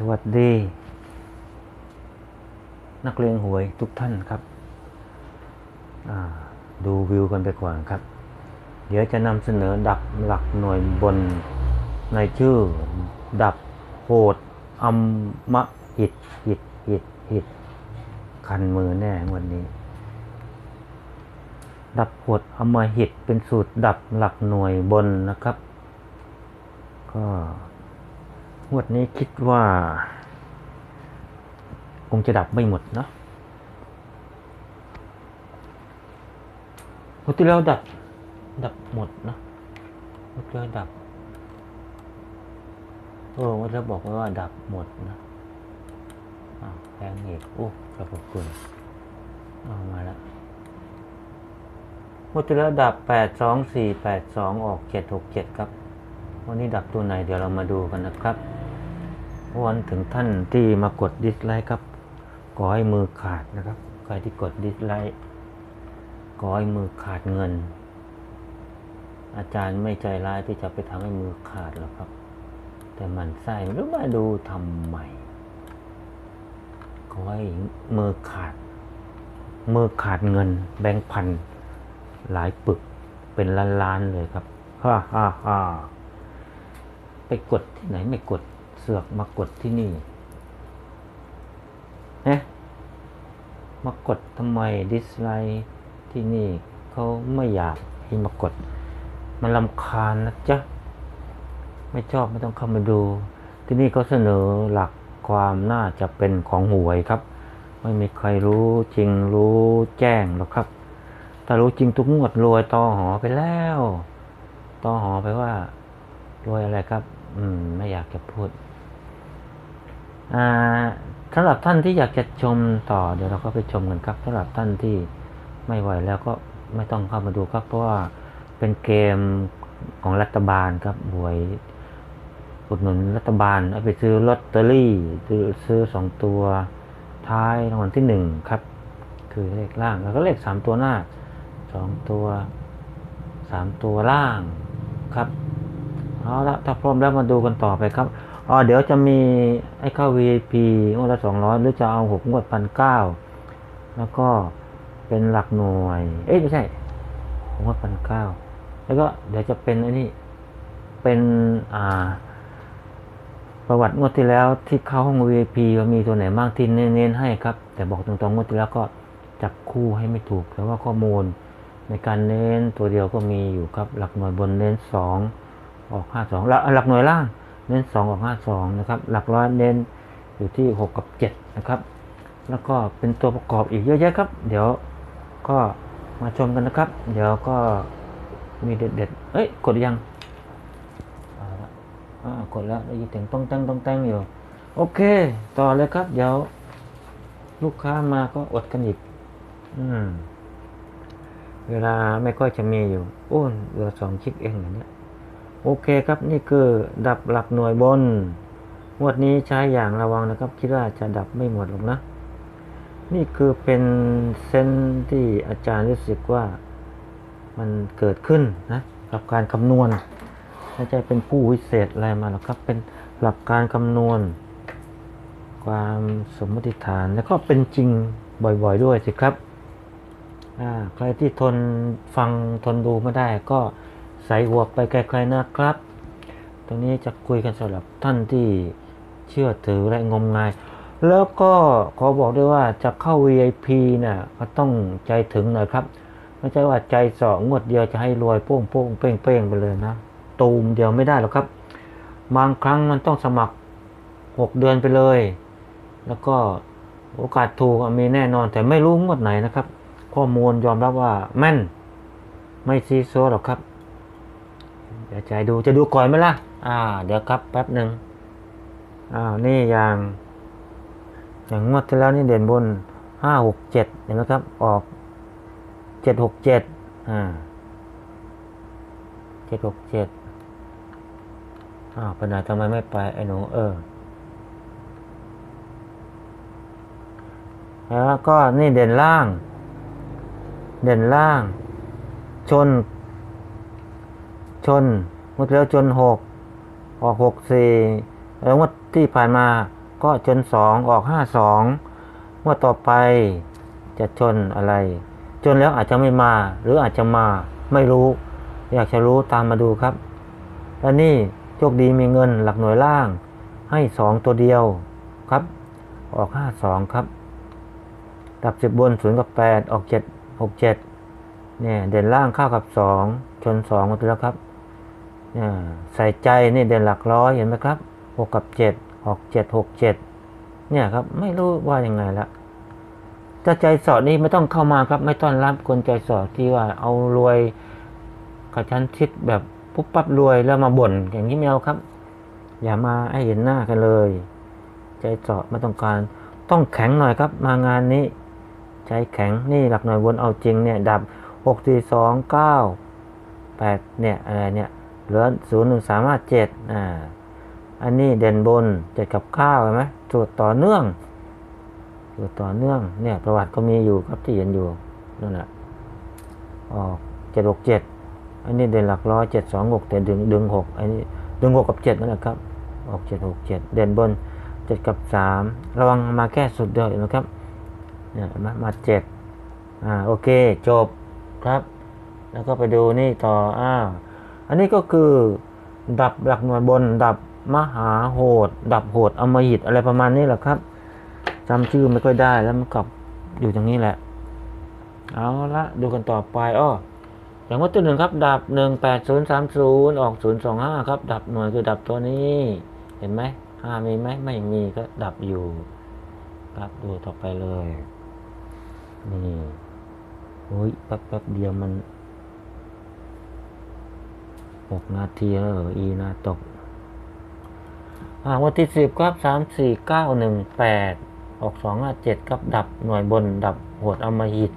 สวัสดี นักเรียนหวยทุกท่านครับ ดูวิวกันไปก่อนครับ เดี๋ยวจะนำเสนอดับหลักหน่วยบนในชื่อ ดับโหดอัมมะหิตหิตหิตหิตคันมือแน่วันนี้ ดับโหดอมหิตเป็นสูตรดับหลักหน่วยบนนะครับ ก็ งวดนี้คิดว่า คงจะดับไม่หมดเนอะงวดที่แล้วดับ ดับหมดเนอะงวดที่แล้วดับโอ้งวดที่แล้วบอกว่าดับหมดนะอ้าวแพงอีกโอ้ขอบคุณเอามาแล้วงวดที่แล้วดับแปดสองสี่แปดสองออกเจ็ดหกเจ็ดครับวันนี้ดับตัวไหนเดี๋ยวเรามาดูกันนะครับ วันถึงท่านที่มากดดิสไลค์ครับ ขอให้มือขาดนะครับ ใครที่กดดิสไลค์ขอให้มือขาดเงิน อาจารย์ไม่ใจร้ายที่จะไปทำให้มือขาดหรอกครับ แต่มันไส้หรือมาดูทำไมขอให้มือขาด มือขาดเงิน แบงค์พันหลายปึกเป็นล้านๆเลยครับฮ่าฮ่าฮ่าไปกดที่ไหนไม่กด สือกมากดที่นี่นะมากดทำไมดิสไลค์ที่นี่เขาไม่อยากให้มากด มันลำคาญนะจ๊ะ ไม่ชอบไม่ต้องเข้ามาดู ที่นี่เขาเสนอหลักความน่าจะเป็นของหวยครับ ไม่มีใครรู้จริงรู้แจ้งหรอกครับถ้ารู้จริงทุกงวดรวยต่อหอไปแล้วต่อหอไปว่ารวยอะไรครับ อืม ไม่อยากจะพูด สำหรับท่านที่อยากจะชมต่อเดี๋ยวเราก็ไปชมกันครับสำหรับท่านที่ไม่ไหวแล้วก็ไม่ต้องเข้ามาดูครับ เพราะว่าเป็นเกมของรัฐบาลครับหวยอุดหนุนรัฐบาลเอาไปซื้อลอตเตอรี่ซื้อซื้อสองตัวท้ายรางวัลที่หนึ่งครับ คือเลขล่างแล้วก็เลขสามตัวหน้าสองตัวสามตัวล่างครับเอาละถ้าพร้อมแล้วมาดูกันต่อไปครับ อ๋อเดี๋ยวจะมีไอ้เข้า VIP งวดละสองร้อยหรือจะเอาหกงวดพันเก้าแล้วก็เป็นหลักหน่วย เอ้ยไม่ใช่หกงวดพันเก้าแล้วก็เดี๋ยวจะเป็นไอ้นี่เป็นอ่า ประวัติงวดที่แล้วที่เข้าห้อง VIP ว่ามีตัวไหนบ้างที่เน้นให้ครับ แต่บอกตรงๆงวดที่แล้วก็จับคู่ให้ไม่ถูกแต่ว่าข้อมูลในการเน้นตัวเดียวก็มีอยู่ครับ หลักหน่วยบนเน้นสองออกห้าสองหลักหน่วยล่าง เน้นสองอกห้าสองนะครับ หลักร้อยเน้นอยู่ที่หกกับเจ็ดนะครับ แล้วก็เป็นตัวประกอบอีกเยอะแยะครับ เดี๋ยวก็มาชมกันนะครับ เดี๋ยวก็มีเด็ดๆ เอ้ย กดยังกดแล้วได้ยินเสียงต้องแต้งต้องแต้งอยู่ โอเค ต่อเลยครับ เดี๋ยว ลูกค้ามาก็อดกันอีก อืม เวลาไม่ค่อยจะมีอยู่ โอ้เหลือสองชิปเองอย่างเนี้ย โอเคครับนี่คือดับหลักหน่วยบนงวดนี้ใช้อย่างระวังนะครับ คิดว่าจะดับไม่หมดหรอกนะ นี่คือเป็นเส้นที่อาจารย์รู้สึกว่ามันเกิดขึ้นนะกับการคำนวณไม่ใช่เป็นผู้วิเศษอะไรมาหรอกครับเป็นหลักการคำนวณ ความสมมติฐานแล้วก็เป็นจริงบ่อยๆด้วยสิครับใครที่ทนฟังทนดูไม่ได้ก็ ใส่หัวไปไกลๆนะครับ ตรงนี้จะคุยกันสำหรับท่านที่เชื่อถือและงมงาย แล้วก็ขอบอกด้วยว่าจะเข้า VIP น่ะก็ต้องใจถึงหน่อยครับ ไม่ใช่ว่าใจสาะงวดเดียวจะให้รวยโป้งโป้งเป้งเป้งไปเลยนะ ตูมเดียวไม่ได้หรอกครับ บางครั้งมันต้องสมัครหกเดือนไปเลย แล้วก็โอกาสถูกมีแน่นอนแต่ไม่รู้งวดไหนนะครับ ข้อมูลยอมรับว่าแม่น ไม่ซีซัวหรอกครับ เดี๋ยวใจดูจะดูก่อนไหมล่ะ อ่า เดี๋ยวครับแป๊บหนึ่งอ้าวนี่อย่าง อย่างงวดที่แล้วนี่เด่นบนห้าหกเจ็ดเห็นไหมครับ ออกเจ็ดหกเจ็ดอ่าเจ็ดหกเจ็ดอ้าวไปไหนทำไมไม่ไปไอ้หนูเออแล้วก็นี่เด่นล่าง เด่นล่าง ชน ชนงวดที่แล้วชนหกออกหกสี่แล้วงวดที่ผ่านมาก็ชนสองออกห้าสองงวดต่อไปจะชนอะไร ชนแล้วอาจจะไม่มา หรืออาจจะมาไม่รู้ อยากจะรู้ตามมาดูครับ และนี่โชคดีมีเงินหลักหน่วยล่าง ให้สองตัวเดียวครับ ออกห้าสองครับ ดับสิบบนศูนย์กับแปดออกเจ็ดหกเจ็ดเนี่ยเด่นล่างเข้ากับสองชนสองหมาแล้วครับ ใส่ใจนี่เด่นหลักร้อยเห็นไหมครับหกกับเจ็ดออกเจ็ดหกเจ็ดเนี่ยครับไม่รู้ว่ายังไงละจะใจสอดนี่ไม่ต้องเข้ามาครับ ไม่ต้อนรับคนใจสอดที่ว่าเอารวยกระชั้นชิดแบบปุ๊บปั๊บรวยแล้วมาบ่นอย่างนี้ไม่เอาครับ อย่ามาให้เห็นหน้ากันเลย ใจเจาะไม่ต้องการ ต้องแข็งหน่อยครับ มางานนี้ ใจแข็งนี่หลักหน่วยวนเอาจริงเนี่ยดับหกสี่สองเก้าแปดเนี่ยอะไรเนี่ย เหลือศูนย์หนึ่งสามารถเจ็ดอ่าอันนี้เด่นบนเจ็ดกับเก้าเห็นไหมสูตรต่อเนื่องสูตรต่อเนื่องเนี่ยประวัติก็มีอยู่ครับที่เห็นอยู่นั่นแหละออกเจ็ดหกเจ็ดอันนี้เด่นหลักร้อยเจ็ดสองหกแต่ดึงดึงหกอันนี้ดึงหกกับเจ็ดนั่นแหละครับ ออกเจ็ดหกเจ็ดเด่นบนเจ็ดกับสามระวังมาแค่สุดเดียวนไหมครับเนี่ยเห็นไหมมาเจ็ดอ่าโอเคจบครับ แล้วก็ไปดูนี่ต่ออ้าว อันนี้ก็คือ ดับหลักหน่วยบน ดับมหาโหด ดับโหดอมหิตอะไรประมาณนี้แหละครับจำชื่อไม่ค่อยได้แล้วมันกลับอยู่ตรงนี้แหละ เอาละดูกันต่อไปอ้ออย่างว่าตัวหนึ่งครับ ดับหนึ่งแปดศูนย์สามศูนย์ออกศูนย์สองห้าครับ ดับหน่วยคือดับตัวนี้ เห็นไหมห้ามีไหมไม่มีก็ดับอยู่ ครับดูต่อไปเลย นี่โอ้ยแป๊บแป๊บเดียวมัน หกนาทีแล้วเหรออีนาตกอ่าวันที่สิบครับสามสี่เก้าหนึ่งแปดออกสองห้าเจ็ดครับดับหน่วยบนดับหดเอามาหิต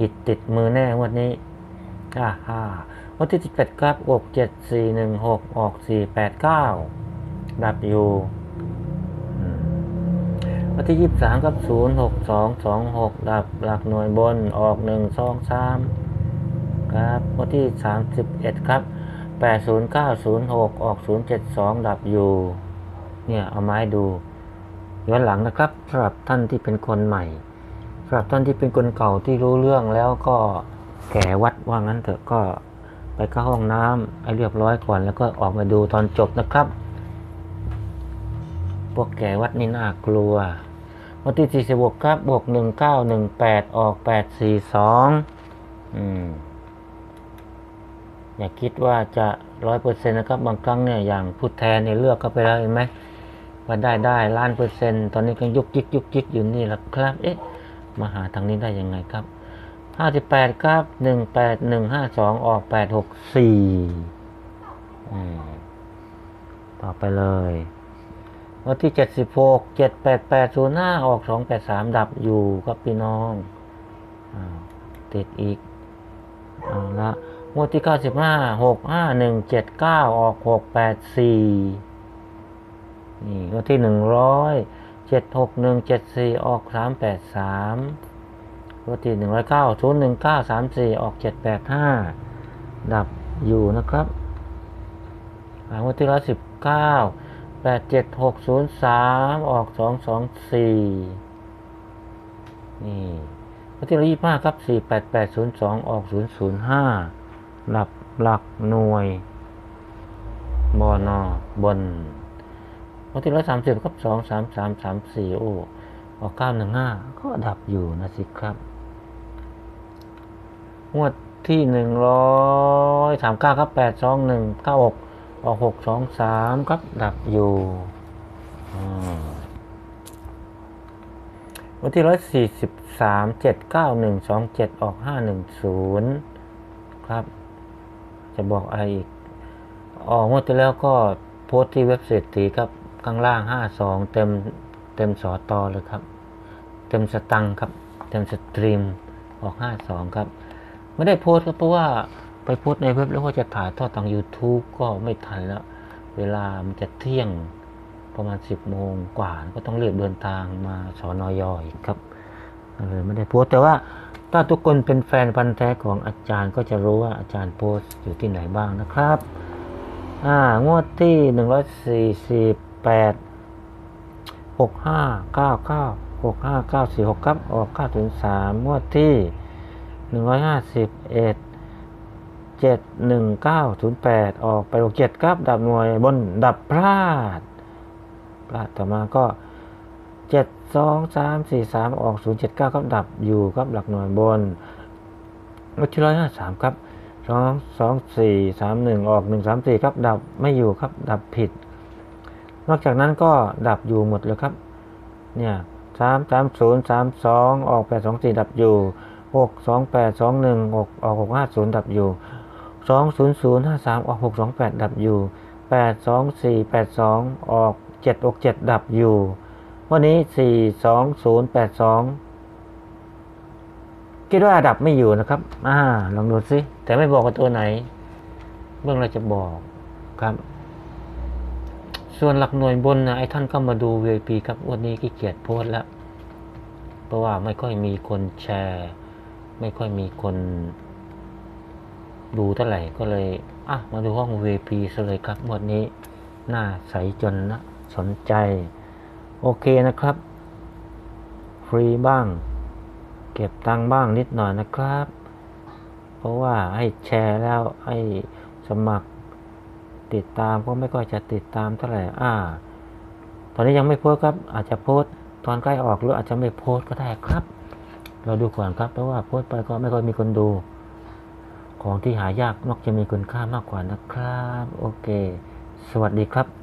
หิตติดมือแน่วันนี้อ่าฮ่าวันที่สิบแปดครับอกเจ็ดสี่หนึ่งหกออกสี่แปดเก้าดับอยู่วันที่ยี่สิบสามครับศูนย์หกสองสองหกดับหลักหน่วยบนออกหนึ่งสองสามครับวันที่สามสิบเอ็ดครับ แปดศูนย์เก้าศูนย์หกออกศูนย์เจ็ดสองดับอยู่ เนี่ย เอาไม้ดู ย้อนหลังนะครับสำหรับท่านที่เป็นคนใหม่สำหรับท่านที่เป็นคนเก่าที่รู้เรื่องแล้วก็แก่วัดว่างั้นเถอะก็ไปเข้าห้องน้ำให้เรียบร้อยก่อนแล้วก็ออกมาดูตอนจบนะครับ พวกแก่วัดนี่น่ากลัว วันที่สี่สิบวกครับบวกหนึ่งเก้าหนึ่งแปดออกแปดสี่สองอืม อย่าคิดว่าจะร้อยเปอร์เซ็นต์นะครับบางครั้งเนี่ยอย่างผู้แทนเนี่ยเลือกเข้าไปแล้วเห็นไหมว่าได้ได้ล้านเปอร์เซ็นต์ตอนนี้ก็ยุกยิกยุกยิกอยู่นี่แหละครับเอ๊ะมาหาทางนี้ได้ยังไงครับห้าสิบแปดครับหนึ่งแปดหนึ่งห้าสองออกแปดหกสี่ต่อไปเลยวันที่เจ็ดสิบหกเจ็ดแปดแปดศูนย์ห้าออกสองแปดสามดับอยู่ครับพี่น้องอติดอีกเอาละ งวดที่เก้าสิบห้าหกห้าหนึ่งเจ็ดเก้าออกหกแปดสี่นี่งวดที่หนึ่งร้อยเจ็ดหกหนึ่งเจ็ดสี่ออกสามแปดสามงวดที่หนึ่งร้อยเก้าศูนย์หนึ่งเก้าสามสี่ออกเจ็ดแปดห้าดับอยู่นะครับงวดที่ร้อยสิบเก้าแปดเจ็ดหกศูนย์สามออกสองสองสี่นี่วันที่ยี่ห้าครับสี่แปดแปดศูนย์สองออกศูนย์ศูนย์ หลับหลักหน่วยบอนอบนวันที่ร้อยสามสิบครับสองสามสามสามสี่โอออกเก้าหนึ่งห้าก็ดับอยู่นะสิครับ งวดที่หนึ่งร้อยสามเก้าครับแปดสองหนึ่งเก้าหกออกหกสองสามครับดับอยู่อ่าวันที่ร้อยสี่สิบสามเจ็ดเก้าหนึ่งสองเจ็ดออกห้าหนึ่งศูนย์ครับ จะบอกอะไรอีกออกงวดที่แล้วก็โพสต์ที่เว็บเศรษฐีครับข้างล่างห้าสองเต็มเต็มสอตอเลยครับ เต็มสตังค์ครับ เต็มสตรีมออกห้าสองครับ ไม่ได้โพสต์ก็เพราะว่าไปโพสต์ในเว็บแล้วก็จะถ่ายทอดทาง YouTube ก็ไม่ทันแล้ว เวลามันจะเที่ยงประมาณสิบโมงกว่า ก็ต้องเรียบเดินทางมาสอนอยอีกครับเลยไม่ได้โพสต์แต่ว่า ถ้าทุกคนเป็นแฟนพันธ์แท้ของอาจารย์ก็จะรู้ว่าอาจารย์โพสต์อยู่ที่ไหนบ้างนะครับ อ่างวดที่หนึ่งร้อยสี่สิบแปดหกห้าเก้าเก้าหกห้าเก้าสี่หกครับ ออกเก้าศูนย์สามงวดที่หนึ่งร้อยห้าสิบเอ็ดเจ็ดหนึ่งเก้าศูนย์แปดออกไปหกเจ็ดครับ ดับหน่วยบนดับพลาด พลาดต่อมาก็เจ็ด สองสามสี่สามออกศูนย์เจ็ดเก้าครับดับอยู่ครับหลักหน่วยบนงวดที่ร้อยห้าสามครับสองสองสี่สามหนึ่งออกหนึ่งสามสี่ครับดับไม่อยู่ครับดับผิด นอกจากนั้นก็ดับอยู่หมดเลยครับ เนี่ยสามสามศูนย์สามสองออกแปดสองสี่ดับอยู่หกสองแปดสองหนึ่งออกออกหกห้าศูนย์ดับอยู่สองศูนย์ศูนย์ห้าสามออกหกสองแปดดับอยู่แปดสองสี่แปดสองออกเจ็ดออกเจ็ดดับอยู่ วันนี้สี่สองศูนย์แปดสองคิดว่าดับไม่อยู่นะครับ อ่า ลองดูสิ แต่ไม่บอกว่าตัวไหน เบื้องเราจะบอกครับ ส่วนหลักหน่วยบนนะไอ้ท่านก็มาดู VIP ครับ วันนี้ขี้เกียจโพสแล้ว เพราะว่าไม่ค่อยมีคนแชร์ ไม่ค่อยมีคนดูเท่าไหร่ก็เลยอะมาดูห้อง VIP ซะเลยครับ วันนี้ หน้าใสจนนะ สนใจ โอเคนะครับ ฟรีบ้าง เก็บตังค์บ้างนิดหน่อยนะครับ เพราะว่าให้แชร์แล้วให้สมัครติดตามก็ไม่ค่อยจะติดตามเท่าไหร่อ่า ตอนนี้ยังไม่โพสครับ อาจจะโพสตอนใกล้ออกหรืออาจจะไม่โพสก็ได้ครับ เราดูก่อนครับ เพราะว่าโพสไปก็ไม่ค่อยมีคนดู ของที่หายากมักจะมีคุณค่ามากกว่านะครับ โอเค สวัสดีครับ